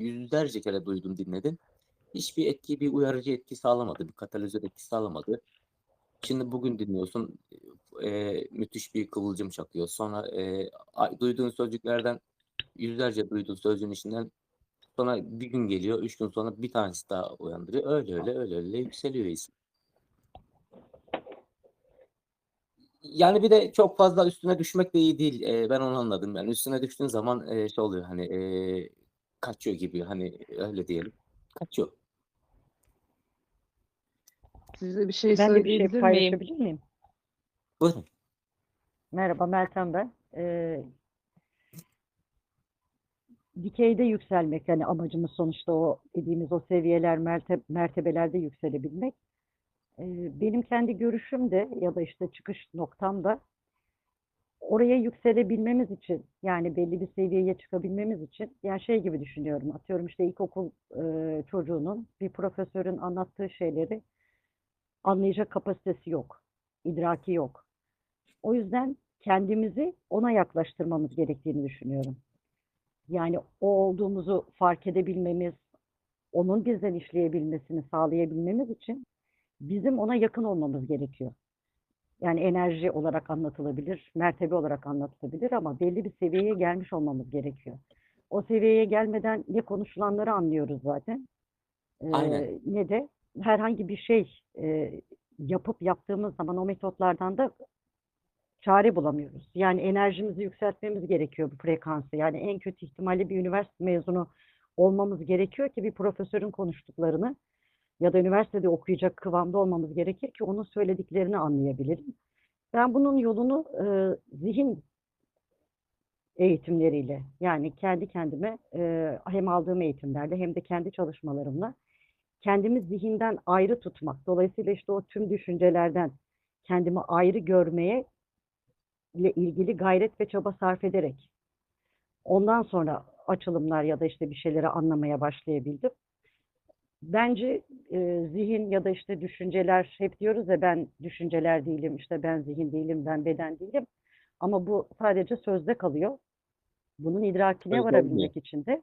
yüzlerce kere duydun, dinledin. Hiçbir etki, bir uyarıcı etki sağlamadı, bir katalizör etki sağlamadı. Şimdi bugün dinliyorsun, eee, müthiş bir kıvılcım çakıyor. Sonra, a duyduğun sözcüklerden yüzlerce duyduğun sözcüğün içinden sonra bir gün geliyor, 3 gün sonra bir tanesi daha uyandırıyor. Öyle öyle, öyle öyle yükseliyor isim. Yani bir de çok fazla üstüne düşmek de iyi değil. Eee, ben onu anladım. Yani üstüne düştüğün zaman, eee, şey oluyor, hani, eee, kaçıyor gibi, hani, öyle diyelim. Kaçıyor. Size bir şey Ben de bir şey söyleyebilir miyim? paylaşabilir miyim? Buyurun. Merhaba Meltem ben. Eee dikeyde yükselmek yani amacımız sonuçta o dediğimiz o seviyeler, merte mertebelerde yükselebilmek. Eee, benim kendi görüşüm de ya da işte çıkış noktam da oraya yükselebilmemiz için yani belli bir seviyeye çıkabilmemiz için yani şey gibi düşünüyorum. Atıyorum işte ilkokul eee, çocuğunun bir profesörün anlattığı şeyleri anlayacak kapasitesi yok, idraki yok. O yüzden kendimizi ona yaklaştırmamız gerektiğini düşünüyorum. Yani o olduğumuzu fark edebilmemiz, onun bizden işleyebilmesini sağlayabilmemiz için bizim ona yakın olmamız gerekiyor. Yani enerji olarak anlatılabilir, mertebe olarak anlatılabilir ama belli bir seviyeye gelmiş olmamız gerekiyor. O seviyeye gelmeden ne konuşulanları anlıyoruz zaten, Aynen. eee, ne de herhangi bir şey eee, yapıp yaptığımız zaman o metotlardan da çare bulamıyoruz. Yani enerjimizi yükseltmemiz gerekiyor bu frekansı. Yani en kötü ihtimalle bir üniversite mezunu olmamız gerekiyor ki bir profesörün konuştuklarını ya da üniversitede okuyacak kıvamda olmamız gerekir ki onun söylediklerini anlayabilirim. Ben bunun yolunu eee, zihin eğitimleriyle yani kendi kendime eee, hem aldığım eğitimlerle hem de kendi çalışmalarımla kendimi zihinden ayrı tutmak. Dolayısıyla işte o tüm düşüncelerden kendimi ayrı görmeye ile ilgili gayret ve çaba sarf ederek ondan sonra açılımlar ya da işte bir şeyleri anlamaya başlayabildim. Bence e, zihin ya da işte düşünceler hep diyoruz ya ben düşünceler değilim, işte ben zihin değilim, ben beden değilim. Ama bu sadece sözde kalıyor. Bunun idrakine Sözde varabilmek için de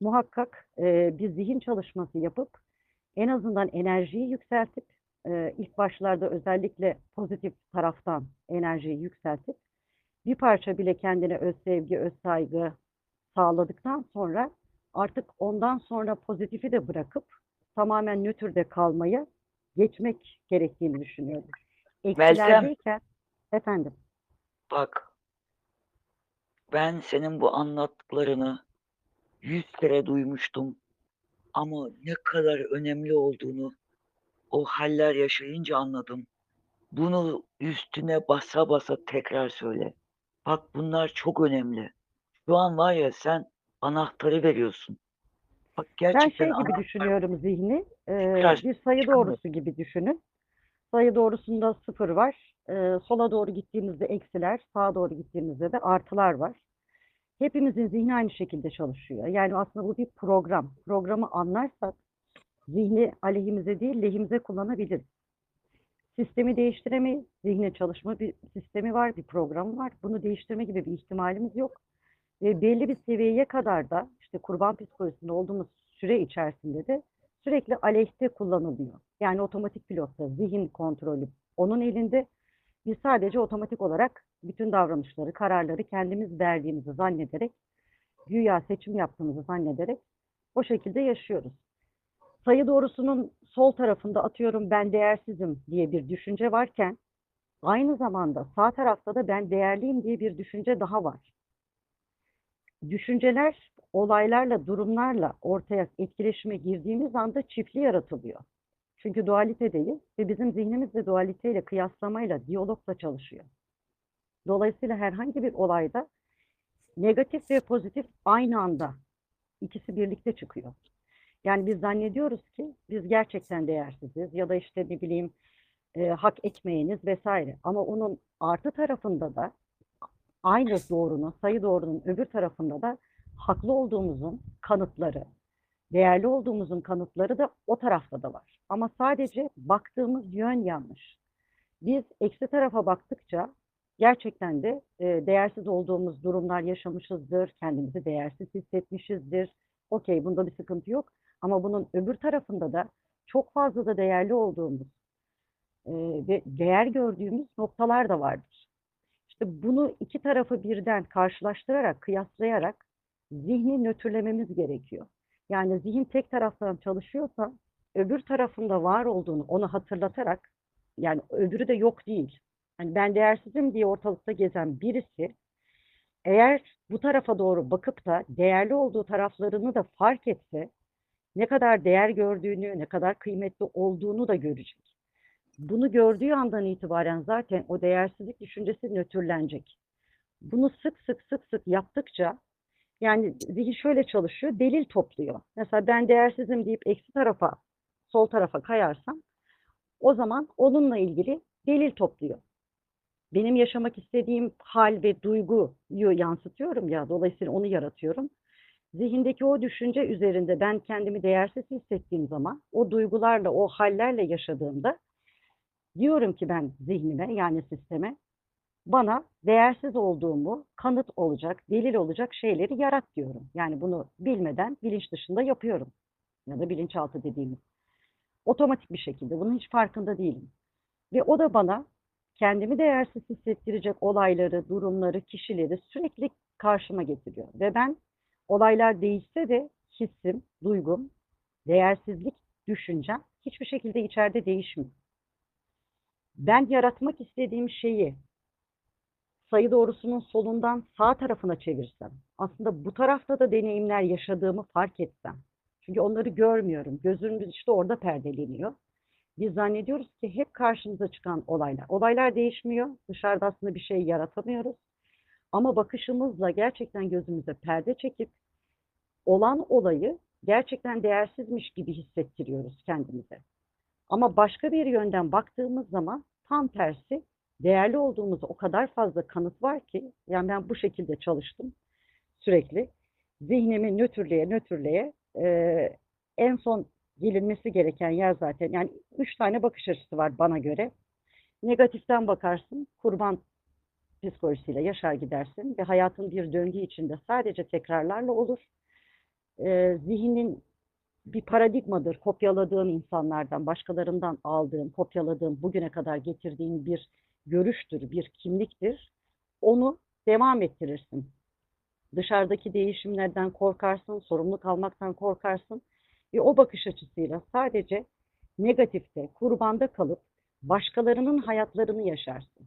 muhakkak e, bir zihin çalışması yapıp en azından enerjiyi yükseltip e, ilk başlarda özellikle pozitif taraftan enerjiyi yükseltip bir parça bile kendine öz sevgi, öz saygı sağladıktan sonra artık ondan sonra pozitifi de bırakıp tamamen nötrde kalmaya geçmek gerektiğini düşünüyorum. Eksilerdeyken efendim Bak, ben senin bu anlattıklarını yüz kere duymuştum. Ama ne kadar önemli olduğunu o haller yaşayınca anladım. Bunu üstüne basa basa tekrar söyle. Bak bunlar çok önemli. Şu an var ya sen anahtarı veriyorsun. Bak Ben gerçekten şey gibi anahtar- düşünüyorum zihni, e, Tekrar bir sayı çıkamıyor. doğrusu gibi düşünün. Sayı doğrusunda sıfır var. E, sola doğru gittiğimizde eksiler, sağa doğru gittiğimizde de artılar var. Hepimizin zihni aynı şekilde çalışıyor. Yani aslında bu bir program. Programı anlarsak zihni aleyhimize değil, lehimize kullanabiliriz. Sistemi değiştiremeyiz. Zihnin çalışma bir sistemi var, bir programı var. Bunu değiştirme gibi bir ihtimalimiz yok. Ve belli bir seviyeye kadar da işte kurban psikolojisinde olduğumuz süre içerisinde de sürekli aleyhte kullanılıyor. Yani otomatik pilotta zihin kontrolü onun elinde. Biz sadece otomatik olarak bütün davranışları, kararları kendimiz verdiğimizi zannederek, güya seçim yaptığımızı zannederek o şekilde yaşıyoruz. Sayı doğrusunun sol tarafında atıyorum ben değersizim diye bir düşünce varken aynı zamanda sağ tarafta da ben değerliyim diye bir düşünce daha var. Düşünceler olaylarla, durumlarla ortaya etkileşime girdiğimiz anda çiftli yaratılıyor. Çünkü dualitedeyiz ve bizim zihnimiz de dualiteyle, kıyaslamayla, diyalogla çalışıyor. Dolayısıyla herhangi bir olayda negatif ve pozitif aynı anda ikisi birlikte çıkıyor. Yani biz zannediyoruz ki biz gerçekten değersiziz ya da işte ne bileyim e, hak etmeyeniz vesaire. Ama onun artı tarafında da aynı doğrunun, sayı doğrunun öbür tarafında da haklı olduğumuzun kanıtları, değerli olduğumuzun kanıtları da o tarafta da var. Ama sadece baktığımız yön yanlış. Biz eksi tarafa baktıkça gerçekten de e, değersiz olduğumuz durumlar yaşamışızdır, kendimizi değersiz hissetmişizdir, Okey, bunda bir sıkıntı yok. Ama bunun öbür tarafında da çok fazla da değerli olduğumuz e, ve değer gördüğümüz noktalar da vardır. İşte bunu iki tarafı birden karşılaştırarak, kıyaslayarak zihni nötrlememiz gerekiyor. Yani zihin tek taraftan çalışıyorsa öbür tarafında var olduğunu onu hatırlatarak yani öbürü de yok değil. Hani ben değersizim diye ortalıkta gezen birisi eğer bu tarafa doğru bakıp da değerli olduğu taraflarını da fark etse ne kadar değer gördüğünü, ne kadar kıymetli olduğunu da görecek. Bunu gördüğü andan itibaren zaten o değersizlik düşüncesi nötrlenecek. Bunu sık sık sık sık yaptıkça yani zihin şöyle çalışıyor, delil topluyor. Mesela ben değersizim deyip eksi tarafa, sol tarafa kayarsam o zaman onunla ilgili delil topluyor. Benim yaşamak istediğim hal ve duyguyu yansıtıyorum ya, dolayısıyla onu yaratıyorum. Zihindeki o düşünce üzerinde ben kendimi değersiz hissettiğim zaman o duygularla, o hallerle yaşadığımda diyorum ki ben zihnime yani sisteme bana değersiz olduğumu kanıt olacak, delil olacak şeyleri yarat diyorum. Yani bunu bilmeden bilinç dışında yapıyorum. Ya da bilinçaltı dediğimiz. Otomatik bir şekilde. Bunun hiç farkında değilim. Ve o da bana kendimi değersiz hissettirecek olayları, durumları, kişileri sürekli karşıma getiriyor. Ve ben olaylar değişse de hissim, duygum, değersizlik, düşüncem hiçbir şekilde içeride değişmiyor. Ben yaratmak istediğim şeyi sayı doğrusunun solundan sağ tarafına çevirsem, aslında bu tarafta da deneyimler yaşadığımı fark etsem, çünkü onları görmüyorum, gözümüz işte orada perdeleniyor. Biz zannediyoruz ki hep karşımıza çıkan olaylar. Olaylar değişmiyor, dışarıda aslında bir şey yaratamıyoruz. Ama bakışımızla gerçekten gözümüze perde çekip olan olayı gerçekten değersizmiş gibi hissettiriyoruz kendimize. Ama başka bir yönden baktığımız zaman tam tersi değerli olduğumuzu o kadar fazla kanıt var ki yani ben bu şekilde çalıştım sürekli. Zihnimi nötrleye nötrleye e, en son gelinmesi gereken yer zaten yani üç tane bakış açısı var bana göre. Negatiften bakarsın, kurban psikolojisiyle yaşar gidersin ve hayatın bir döngü içinde sadece tekrarlarla olur. E, zihnin bir paradigmadır. Kopyaladığın insanlardan, başkalarından aldığın, kopyaladığın, bugüne kadar getirdiğin bir görüştür, bir kimliktir. Onu devam ettirirsin. Dışarıdaki değişimlerden korkarsın, sorumluluk almaktan korkarsın ve o bakış açısıyla sadece negatifte, kurbanda kalıp başkalarının hayatlarını yaşarsın.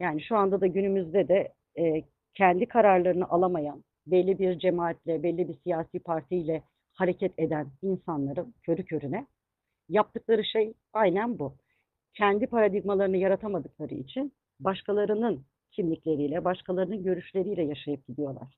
Yani şu anda da günümüzde de e, kendi kararlarını alamayan, belli bir cemaatle, belli bir siyasi partiyle hareket eden insanların körü körüne yaptıkları şey aynen bu. Kendi paradigmalarını yaratamadıkları için başkalarının kimlikleriyle, başkalarının görüşleriyle yaşayıp gidiyorlar.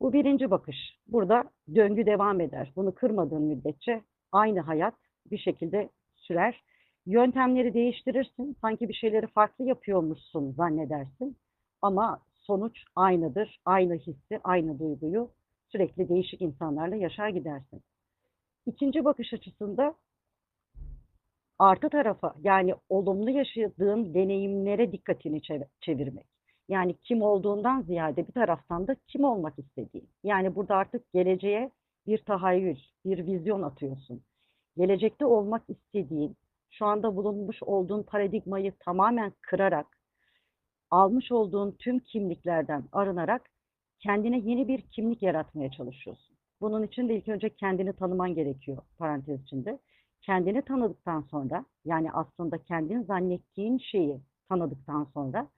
Bu birinci bakış. Burada döngü devam eder. Bunu kırmadığın müddetçe aynı hayat bir şekilde sürer. Yöntemleri değiştirirsin. Sanki bir şeyleri farklı yapıyormuşsun zannedersin. Ama sonuç aynıdır. Aynı hissi, aynı duyguyu sürekli değişik insanlarla yaşar gidersin. İkinci bakış açısında artı tarafa yani olumlu yaşadığın deneyimlere dikkatini çevirmek. Yani kim olduğundan ziyade bir taraftan da kim olmak istediğin. Yani burada artık geleceğe bir tahayyül, bir vizyon atıyorsun. Gelecekte olmak istediğin, şu anda bulunmuş olduğun paradigmayı tamamen kırarak, almış olduğun tüm kimliklerden arınarak kendine yeni bir kimlik yaratmaya çalışıyorsun. Bunun için de ilk önce kendini tanıman gerekiyor parantez içinde. Kendini tanıdıktan sonra yani aslında kendin zannettiğin şeyi tanıdıktan sonra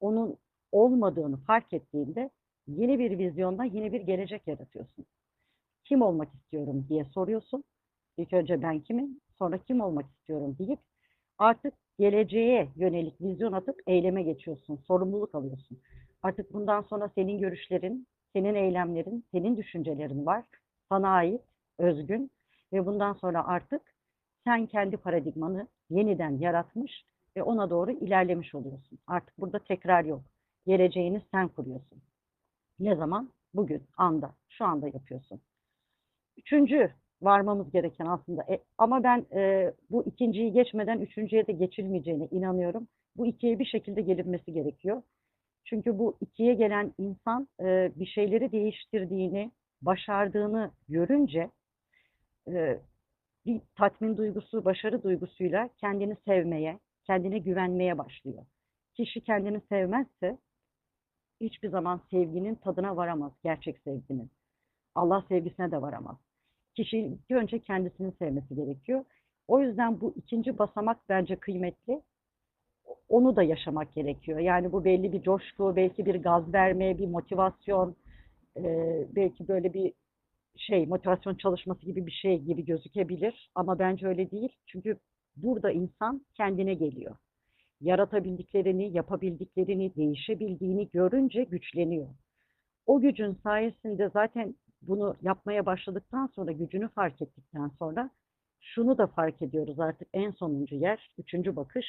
onun olmadığını fark ettiğinde yeni bir vizyonda yeni bir gelecek yaratıyorsun. Kim olmak istiyorum diye soruyorsun. İlk önce ben kimim, sonra kim olmak istiyorum deyip artık geleceğe yönelik vizyon atıp eyleme geçiyorsun, sorumluluk alıyorsun. Artık bundan sonra senin görüşlerin, senin eylemlerin, senin düşüncelerin var. Sana ait, özgün ve bundan sonra artık sen kendi paradigmanı yeniden yaratmış ve ona doğru ilerlemiş oluyorsun. Artık burada tekrar yok. Geleceğini sen kuruyorsun. Ne zaman? Bugün, anda, şu anda yapıyorsun. Üçüncü varmamız gereken aslında e, ama ben e, bu ikinciyi geçmeden üçüncüye de geçilmeyeceğine inanıyorum. Bu ikiye bir şekilde gelinmesi gerekiyor. Çünkü bu ikiye gelen insan e, bir şeyleri değiştirdiğini başardığını görünce e, bir tatmin duygusu, başarı duygusuyla kendini sevmeye, kendine güvenmeye başlıyor. Kişi kendini sevmezse hiçbir zaman sevginin tadına varamaz, gerçek sevginin. Allah sevgisine de varamaz. Kişi önce kendisini sevmesi gerekiyor. O yüzden bu ikinci basamak bence kıymetli. Onu da yaşamak gerekiyor. Yani bu belli bir coşku, belki bir gaz verme, bir motivasyon, eee, belki böyle bir şey, motivasyon çalışması gibi bir şey gibi gözükebilir. Ama bence öyle değil. Çünkü burada insan kendine geliyor. Yaratabildiklerini, yapabildiklerini, değişebildiğini görünce güçleniyor. O gücün sayesinde zaten bunu yapmaya başladıktan sonra, gücünü fark ettikten sonra şunu da fark ediyoruz artık en sonuncu yer, üçüncü bakış,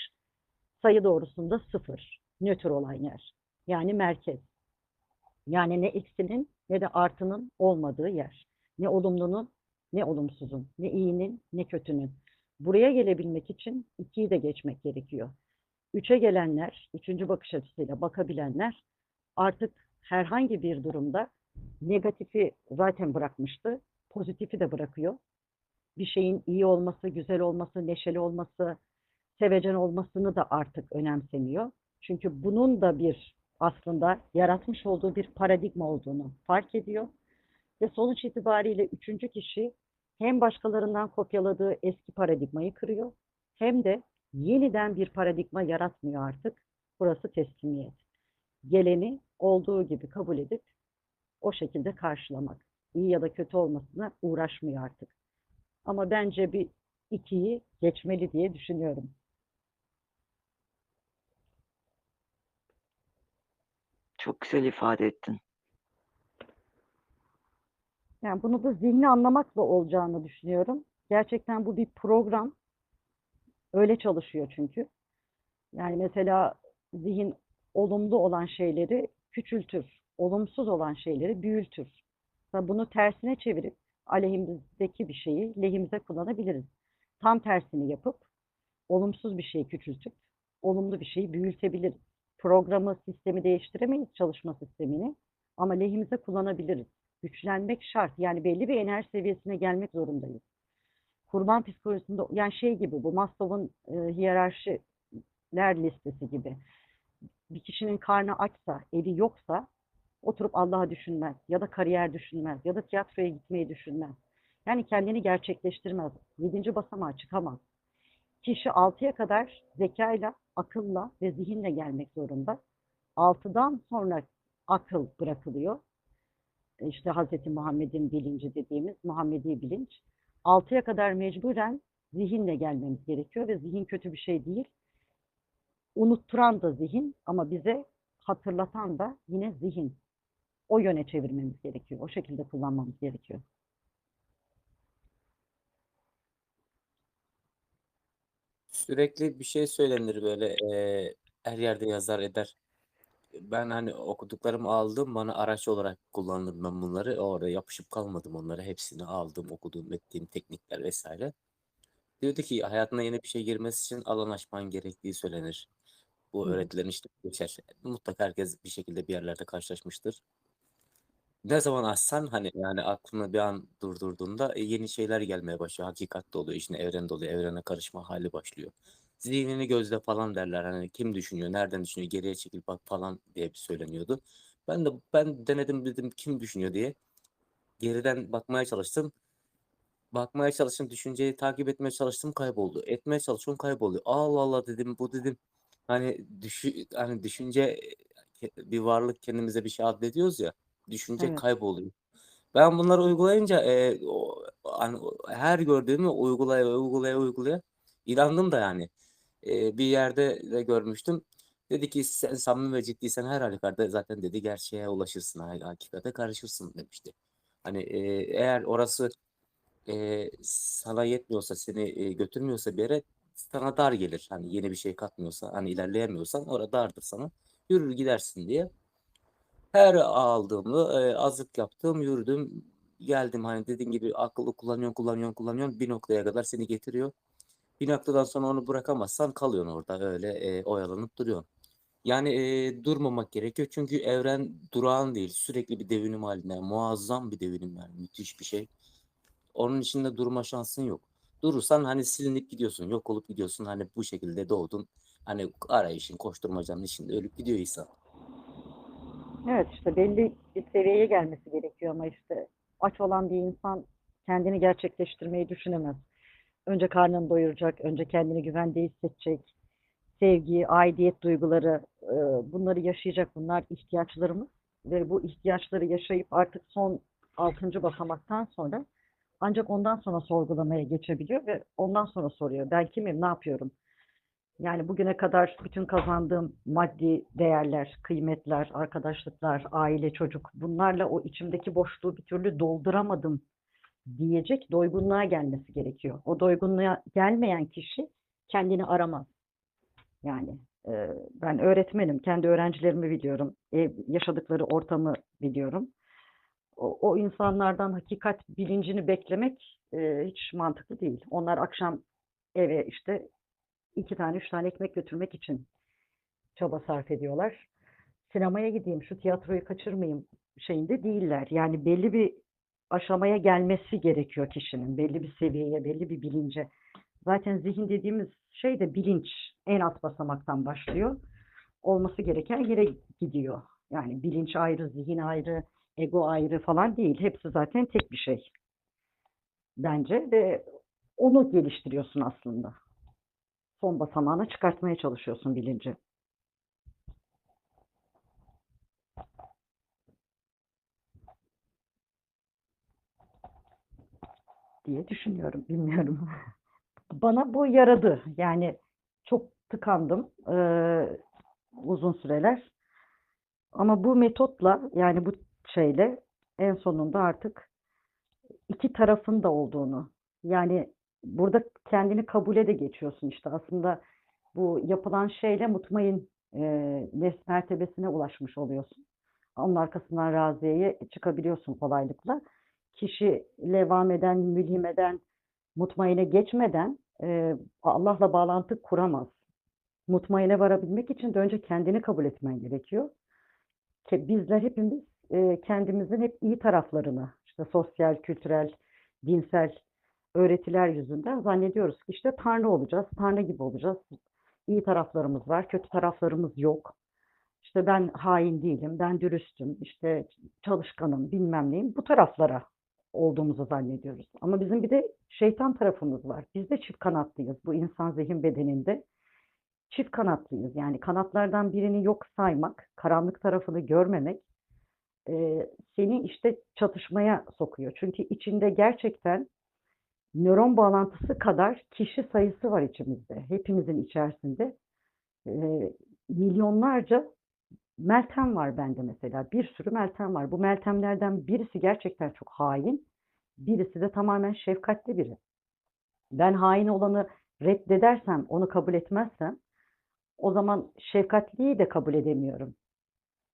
sayı doğrusunda sıfır, nötr olan yer. Yani merkez. Yani ne eksinin ne de artının olmadığı yer. Ne olumlunun ne olumsuzun, ne iyinin ne kötünün. Buraya gelebilmek için ikiyi de geçmek gerekiyor. Üçe gelenler, üçüncü bakış açısıyla bakabilenler artık herhangi bir durumda negatifi zaten bırakmıştı, pozitifi de bırakıyor. Bir şeyin iyi olması, güzel olması, neşeli olması, sevecen olmasını da artık önemsemiyor. Çünkü bunun da bir aslında yaratmış olduğu bir paradigma olduğunu fark ediyor. Ve sonuç itibariyle üçüncü kişi hem başkalarından kopyaladığı eski paradigmayı kırıyor hem de yeniden bir paradigma yaratmıyor artık. Burası teslimiyet. Geleni olduğu gibi kabul edip o şekilde karşılamak. İyi ya da kötü olmasına uğraşmıyor artık. Ama bence bir ikiyi geçmeli diye düşünüyorum. Çok güzel ifade ettin. Yani bunu da zihni anlamakla olacağını düşünüyorum. Gerçekten bu bir program. Öyle çalışıyor çünkü. Yani mesela zihin olumlu olan şeyleri küçültür. Olumsuz olan şeyleri büyültür. Mesela bunu tersine çevirip aleyhimizdeki bir şeyi lehimize kullanabiliriz. Tam tersini yapıp olumsuz bir şeyi küçültüp olumlu bir şeyi büyütebiliriz. Programı, sistemi değiştiremeyiz, çalışma sistemini ama lehimize kullanabiliriz. Güçlenmek şart. Yani belli bir enerji seviyesine gelmek zorundayız. Kurban psikolojisinde yani şey gibi bu Maslow'un e, hiyerarşiler listesi gibi. Bir kişinin karnı açsa, evi yoksa oturup Allah'ı düşünmez ya da kariyer düşünmez ya da tiyatroya gitmeyi düşünmez. Yani kendini gerçekleştirmez. Yedinci basamağa çıkamaz. Kişi altıya kadar zekayla, akılla ve zihinle gelmek zorunda. Altıdan sonra akıl bırakılıyor. İşte Hz. Muhammed'in bilinci dediğimiz Muhammedi bilinç. Altıya kadar mecburen zihinle gelmemiz gerekiyor ve zihin kötü bir şey değil. Unutturan da zihin ama bize hatırlatan da yine zihin. O yöne çevirmemiz gerekiyor. O şekilde kullanmamız gerekiyor. Sürekli bir şey söylenir böyle eee, her yerde yazar eder. Ben hani okuduklarımı aldım bana araç olarak kullandım ben bunları. Orada yapışıp kalmadım onları. Hepsini aldım okudum ettiğim teknikler vesaire. Diyordu ki hayatına yeni bir şey girmesi için alan açman gerektiği söylenir. Bu hı. öğretilerin işte geçer. Mutlaka herkes bir şekilde bir yerlerde karşılaşmıştır. Ne zaman açsan hani yani aklını bir an durdurduğunda e, yeni şeyler gelmeye başlıyor. Hakikat de oluyor. İçine evren doluyor. Evrene karışma hali başlıyor. Zihnini gözle falan derler. Hani kim düşünüyor, nereden düşünüyor, geriye çekil bak falan diye söyleniyordu. Ben de ben denedim dedim kim düşünüyor diye. Geriden bakmaya çalıştım. Bakmaya çalıştım, düşünceyi takip etmeye çalıştım, kayboldu. Etmeye çalışıyorum, kayboluyor. Allah Allah dedim, bu dedim. Hani düşü, hani düşünce e, bir varlık kendimize bir şey addediyoruz ya. Düşünce Evet. kayboluyor. Ben bunları uygulayınca e, o, hani, her gördüğümü uygulaya uygulaya uygulaya inandım da yani. E, bir yerde de görmüştüm. Dedi ki sen samimi ve ciddiysen her halükarda zaten dedi gerçeğe ulaşırsın, ha- hakikate karışırsın demişti. Hani e, eğer orası e, sana yetmiyorsa, seni e, götürmüyorsa bir yere sana dar gelir. Hani yeni bir şey katmıyorsa, hani ilerleyemiyorsan orada dardır sana. Yürür gidersin diye. Her aldığımı e, azık yaptım, yürüdüm, geldim. Hani dediğin gibi akıllı kullanıyorsun, kullanıyorsun, kullanıyorsun. Bir noktaya kadar seni getiriyor. Bir noktadan sonra onu bırakamazsan kalıyorsun orada öyle e, oyalanıp duruyorsun. Yani e, durmamak gerekiyor çünkü evren durağan değil. Sürekli bir devinim halinde. Muazzam bir devinim yani. Müthiş bir şey. Onun içinde durma şansın yok. Durursan hani silinip gidiyorsun. Yok olup gidiyorsun. Hani bu şekilde doğdun. Hani arayışın, koşturmacanın içinde ölüp gidiyor insan. Evet işte belli bir seviyeye gelmesi gerekiyor ama işte aç olan bir insan kendini gerçekleştirmeyi düşünemez. Önce karnını doyuracak, önce kendini güvende hissedecek, sevgi, aidiyet duyguları e, bunları yaşayacak. Bunlar ihtiyaçlarımız ve bu ihtiyaçları yaşayıp artık son altıncı basamaktan sonra ancak ondan sonra sorgulamaya geçebiliyor ve ondan sonra soruyor. Ben kimim, ne yapıyorum? Yani bugüne kadar bütün kazandığım maddi değerler, kıymetler, arkadaşlıklar, aile, çocuk bunlarla o içimdeki boşluğu bir türlü dolduramadım diyecek doygunluğa gelmesi gerekiyor. O doygunluğa gelmeyen kişi kendini aramaz. Yani e, ben öğretmenim, kendi öğrencilerimi biliyorum, ev, yaşadıkları ortamı biliyorum. O, o insanlardan hakikat bilincini beklemek e, hiç mantıklı değil. Onlar akşam eve işte iki tane, üç tane ekmek götürmek için çaba sarf ediyorlar. Sinemaya gideyim, şu tiyatroyu kaçırmayayım şeyinde değiller. Yani belli bir aşamaya gelmesi gerekiyor kişinin. Belli bir seviyeye, belli bir bilince. Zaten zihin dediğimiz şey de bilinç. En alt basamaktan başlıyor. Olması gereken yere gidiyor. Yani bilinç ayrı, zihin ayrı, ego ayrı falan değil. Hepsi zaten tek bir şey. Bence ve onu geliştiriyorsun aslında son basamağına çıkartmaya çalışıyorsun bilinci. diye düşünüyorum. Bilmiyorum. Bana bu yaradı. Yani çok tıkandım eee, uzun süreler. Ama bu metotla yani bu şeyle en sonunda artık iki tarafın da olduğunu yani burada kendini kabule de geçiyorsun işte aslında bu yapılan şeyle mutmain e, nefs mertebesine ulaşmış oluyorsun. Onun arkasından raziyeye çıkabiliyorsun kolaylıkla. Kişi levam eden, mülhim eden, mutmaine geçmeden e, Allah'la bağlantı kuramaz. Mutmaine varabilmek için de önce kendini kabul etmen gerekiyor. Ki bizler hepimiz e, kendimizin hep iyi taraflarını, işte sosyal, kültürel, dinsel öğretiler yüzünden zannediyoruz ki işte Tanrı olacağız, Tanrı gibi olacağız. İyi taraflarımız var, kötü taraflarımız yok. İşte ben hain değilim, ben dürüstüm, işte çalışkanım, bilmem neyim. Bu taraflara olduğumuzu zannediyoruz. Ama bizim bir de şeytan tarafımız var. Biz de çift kanatlıyız bu insan zihin bedeninde. Çift kanatlıyız. Yani kanatlardan birini yok saymak, karanlık tarafını görmemek e, seni işte çatışmaya sokuyor. Çünkü içinde gerçekten nöron bağlantısı kadar kişi sayısı var içimizde. Hepimizin içerisinde. E, milyonlarca Meltem var bende mesela. Bir sürü Meltem var. Bu Meltemlerden birisi gerçekten çok hain. Birisi de tamamen şefkatli biri. Ben hain olanı reddedersem, onu kabul etmezsem o zaman şefkatliyi de kabul edemiyorum.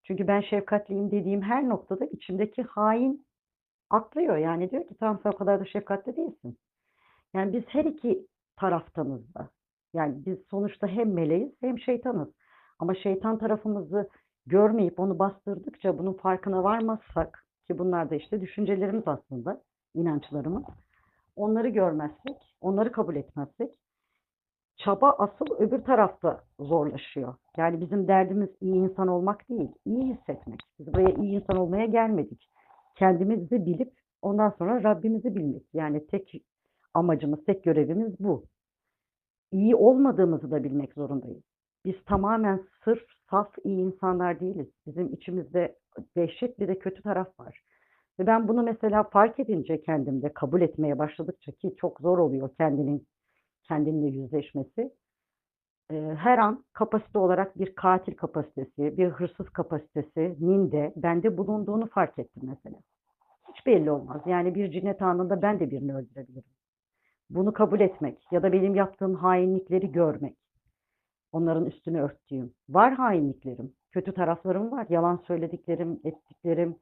Çünkü ben şefkatliyim dediğim her noktada içimdeki hain atlıyor. Yani diyor ki tamam sen o kadar da şefkatli değilsin. Yani biz her iki taraftanız da. Yani biz sonuçta hem meleğiz hem şeytanız. Ama şeytan tarafımızı görmeyip onu bastırdıkça bunun farkına varmazsak ki bunlar da işte düşüncelerimiz aslında, inançlarımız. Onları görmezsek, onları kabul etmezsek çaba asıl öbür tarafta zorlaşıyor. Yani bizim derdimiz iyi insan olmak değil, iyi hissetmek. Biz buraya iyi insan olmaya gelmedik. Kendimizi bilip ondan sonra Rabbimizi bilmek. Yani tek amacımız, tek görevimiz bu. İyi olmadığımızı da bilmek zorundayız. Biz tamamen sırf, saf iyi insanlar değiliz. Bizim içimizde dehşet bir de kötü taraf var. Ve ben bunu mesela fark edince kendimde kabul etmeye başladıkça ki çok zor oluyor kendinin kendinle yüzleşmesi. Ee, her an kapasite olarak bir katil kapasitesi, bir hırsız kapasitesinin de bende bulunduğunu fark ettim mesela. Hiç belli olmaz. Yani bir cinnet anında ben de birini öldürebilirim. Bunu kabul etmek ya da benim yaptığım hainlikleri görmek. Onların üstünü örttüğüm. Var hainliklerim, kötü taraflarım var. Yalan söylediklerim, ettiklerim,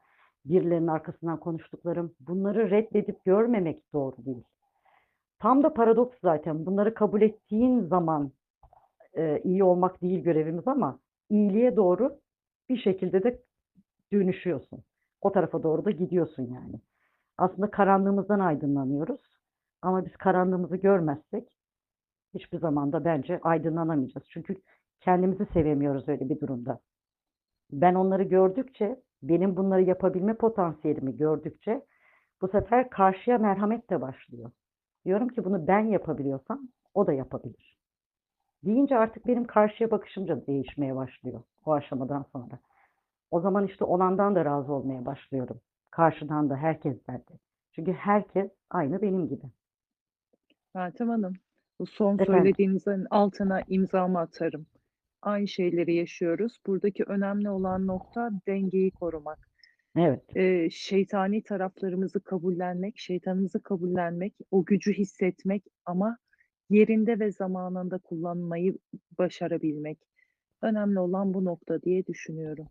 birilerinin arkasından konuştuklarım. Bunları reddedip görmemek doğru değil. Tam da paradoks zaten. Bunları kabul ettiğin zaman e, iyi olmak değil görevimiz ama iyiliğe doğru bir şekilde de dönüşüyorsun. O tarafa doğru da gidiyorsun yani. Aslında karanlığımızdan aydınlanıyoruz. Ama biz karanlığımızı görmezsek hiçbir zaman da bence aydınlanamayacağız. Çünkü kendimizi sevemiyoruz öyle bir durumda. Ben onları gördükçe, benim bunları yapabilme potansiyelimi gördükçe bu sefer karşıya merhamet de başlıyor. Diyorum ki bunu ben yapabiliyorsam o da yapabilir. Deyince artık benim karşıya bakışım da değişmeye başlıyor o aşamadan sonra. O zaman işte olandan da razı olmaya başlıyorum. Karşıdan da herkesten de. Çünkü herkes aynı benim gibi. Meltem Hanım, bu son Efendim? söylediğinizin altına imzamı atarım. Aynı şeyleri yaşıyoruz. Buradaki önemli olan nokta dengeyi korumak. Evet. Ee, şeytani taraflarımızı kabullenmek, şeytanımızı kabullenmek, o gücü hissetmek ama yerinde ve zamanında kullanmayı başarabilmek. Önemli olan bu nokta diye düşünüyorum.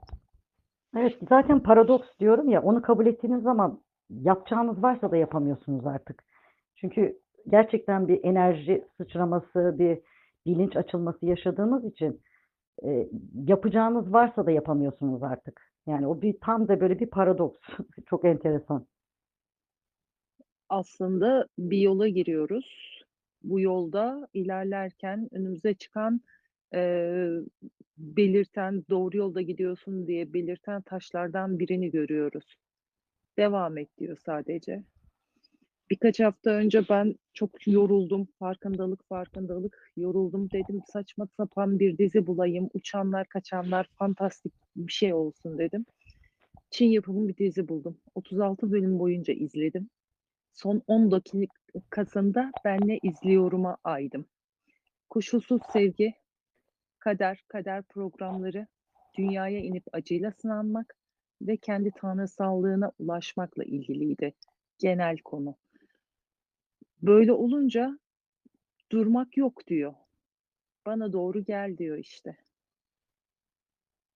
Evet, zaten paradoks diyorum ya, onu kabul ettiğiniz zaman yapacağınız varsa da yapamıyorsunuz artık. Çünkü gerçekten bir enerji sıçraması, bir bilinç açılması yaşadığımız için e, yapacağınız varsa da yapamıyorsunuz artık. Yani o bir tam da böyle bir paradoks. Çok enteresan. aslında bir yola giriyoruz. Bu yolda ilerlerken önümüze çıkan eee, belirten doğru yolda gidiyorsun diye belirten taşlardan birini görüyoruz. Devam et diyor sadece. Birkaç hafta önce ben çok yoruldum. Farkındalık, farkındalık. Yoruldum dedim. Saçma sapan bir dizi bulayım. Uçanlar, kaçanlar, fantastik bir şey olsun dedim. Çin yapımı bir dizi buldum. 36 bölüm boyunca izledim. Son 10 dakikasında ben ne izliyorum'a aydım. Koşulsuz sevgi, kader, kader programları, dünyaya inip acıyla sınanmak ve kendi tanrısallığına ulaşmakla ilgiliydi genel konu. Böyle olunca durmak yok diyor. Bana doğru gel diyor işte.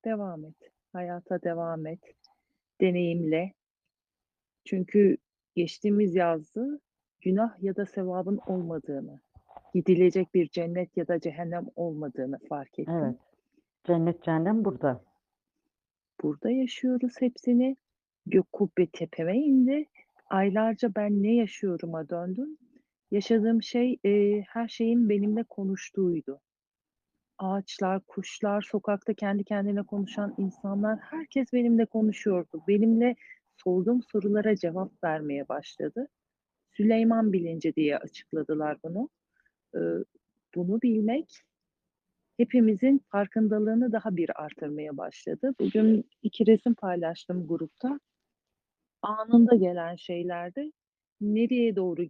Devam et. Hayata devam et. Deneyimle. Çünkü geçtiğimiz yazdı günah ya da sevabın olmadığını, gidilecek bir cennet ya da cehennem olmadığını fark ettim. Evet. Cennet cehennem burada. Burada yaşıyoruz hepsini. Gök kubbe tepeme indi. Aylarca ben ne yaşıyorum'a döndüm. Yaşadığım şey e, her şeyin benimle konuştuğuydu. Ağaçlar, kuşlar, sokakta kendi kendine konuşan insanlar, herkes benimle konuşuyordu. Benimle sorduğum sorulara cevap vermeye başladı. Süleyman bilinci diye açıkladılar bunu. Ee, bunu bilmek hepimizin farkındalığını daha bir artırmaya başladı. Bugün iki resim paylaştım grupta. Anında gelen şeylerde nereye doğru